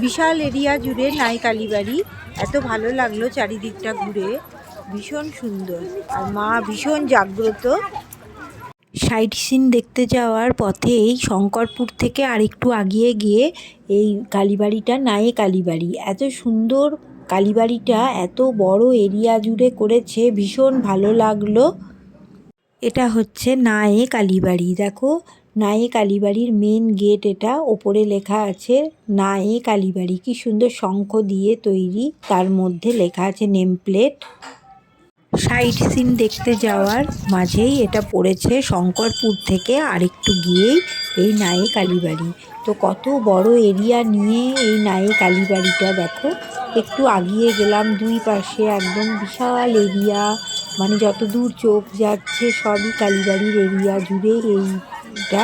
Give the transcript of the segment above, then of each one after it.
বিশাল area জুড়ে নাই কালীবাড়ি। এত ভালো লাগল চারিদিকটা ঘুরে। ভীষণ সুন্দর। আর মা ভীষণ জাগ্রত। সাইট সিন দেখতে যাওয়ার পথে এই শঙ্করপুর থেকে আরেকটু আগিয়ে গিয়ে এই কালীবাড়িটা নায়ে কালীবাড়ি। এত সুন্দর কালীবাড়িটা, এত বড় এরিয়া জুড়ে করেছে, ভীষণ ভালো লাগল। এটা হচ্ছে নায়ে কালীবাড়ি। দেখো নায়ে কালীবাড়ির মেন গেট এটা, ওপরে লেখা আছে নায়ে কালীবাড়ি কি সুন্দর শঙ্খ দিয়ে তৈরি, তার মধ্যে লেখা আছে নেম প্লেট সাইট সিন দেখতে যাওয়ার মাঝেই এটা পড়েছে শঙ্করপুর থেকে আরেকটু গিয়েই, এই নায়ে কালীবাড়ি তো কত বড় এরিয়া নিয়ে এই নায়ে কালীবাড়িটা দেখো। একটু আগিয়ে গেলাম দুই পাশে, একদম বিশাল এরিয়া মানে যত দূর চোখ যাচ্ছে, সবই কালীবাড়ির এরিয়া জুড়ে এইটা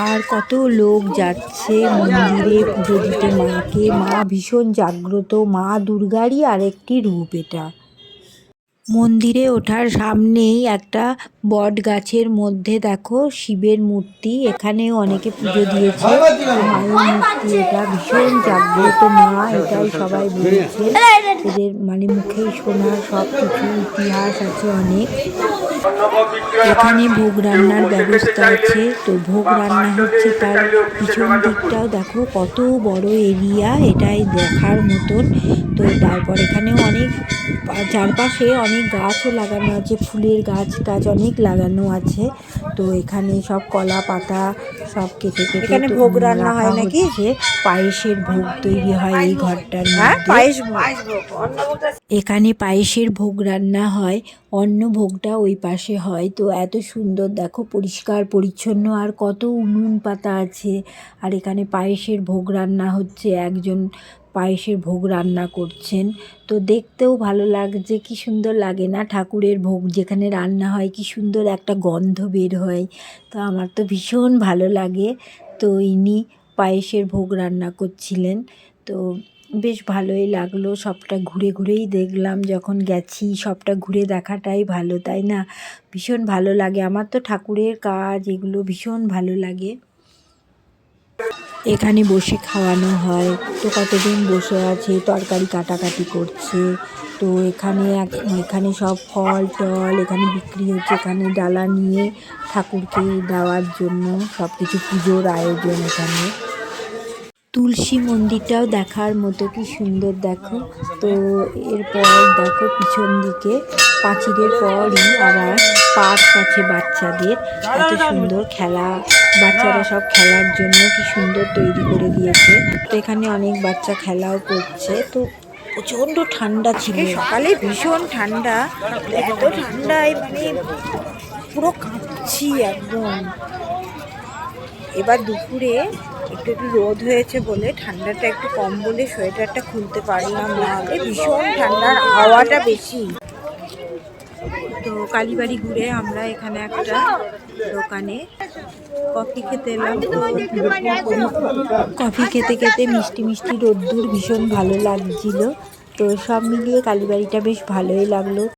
আর কত লোক যাচ্ছে মন্দিরে পুজো দিতে, মাকে। মা ভীষণ জাগ্রত। মা দুর্গারই আরেকটি রূপ এটা। মন্দিরে ওঠার সামনেই একটা বট গাছের মধ্যে দেখো শিবের মূর্তি এখানেও অনেকে পুজো দিয়েছে। মায়ের মূর্তি এটা ভীষণ জাগ্রত মা এটাই সবাই বলেছে। এদের মানে মুখেই শোনা সব কিছু ইতিহাস আছে অনেক। এখানে ভোগ রান্নার ব্যবস্থা আছে তো ভোগ রান্না হচ্ছে তার পিছন দিকটাও দেখো কত বড় এরিয়া এটাই দেখার মতন। তো তারপর এখানেও অনেক চারপাশে অনেক গাছও লাগানো আছে ফুলের গাছ টাছ অনেক লাগানো আছে। তো এখানে সব কলা পাতা সব কেটে কেটে এখানে ভোগ রান্না হয় নাকি? পায়েসের ভোগ তৈরি হয় এই ঘরটার হ্যাঁ পায়েস এখানে পায়েসের ভোগ রান্না হয়। অন্য ভোগটা ওই পাশে হয়। তো এত সুন্দর দেখো পরিষ্কার পরিচ্ছন্ন আর কত উনুন পাতা আছে। আর এখানে পায়েসের ভোগ রান্না হচ্ছে। একজন পায়েসের ভোগ রান্না করছেন। তো দেখতেও ভালো লাগছে, কি সুন্দর লাগে না ঠাকুরের ভোগ? যেখানে রান্না হয়, কি সুন্দর একটা গন্ধ বের হয়। তো আমার তো ভীষণ ভালো লাগে। তো ইনি পায়েসের ভোগ রান্না করছিলেন। তো বেশ ভালোই লাগল, সবটা ঘুরে ঘুরেই দেখলাম। যখন গেছি, সবটা ঘুরে দেখাটাই ভালো, তাই না? ভীষণ ভালো লাগে। আমার তো ঠাকুরের কাজ, এগুলো ভীষণ ভালো লাগে। এখানে বসে খাওয়ানো হয়। তো কতজন বসে আছে, তরকারি কাটাকাটি করছে। তো এখানে এখানে সব ফল, টল এখানে বিক্রি হচ্ছে। এখানে ডালা নিয়ে ঠাকুরকে দেওয়ার জন্য সব কিছু পুজোর আয়োজন এখানে। তুলসী মন্দিরটাও দেখার মতো কি সুন্দর দেখো। তো এরপর দেখো পিছন দিকে পাঁচিরের পরই আবার পার্ক আছে বাচ্চাদের। এত সুন্দর খেলা বাচ্চারা সব খেলার জন্য কি সুন্দর তৈরি করে দিয়েছে। তো এখানে অনেক বাচ্চা খেলাও করছে। তো প্রচণ্ড ঠান্ডা ছিল। সকালে ভীষণ ঠান্ডা। এত ঠান্ডায় মানে পুরো কাঁপছি একদম। এবার দুপুরে একটু একটু রোদ হয়েছে বলে ঠান্ডাটা একটু কম বলে সোয়েটারটা খুলতে পারলাম না। ভীষণ ঠান্ডার হাওয়াটা বেশি। তো কালীবাড়ি ঘুরে আমরা এখানে একটা দোকানে কফি খেতে এলাম। কফি খেতে খেতে মিষ্টি মিষ্টি রোদ্দুর ভীষণ ভালো লাগছিল। তো সব মিলিয়ে কালীবাড়িটা বেশ ভালোই লাগল।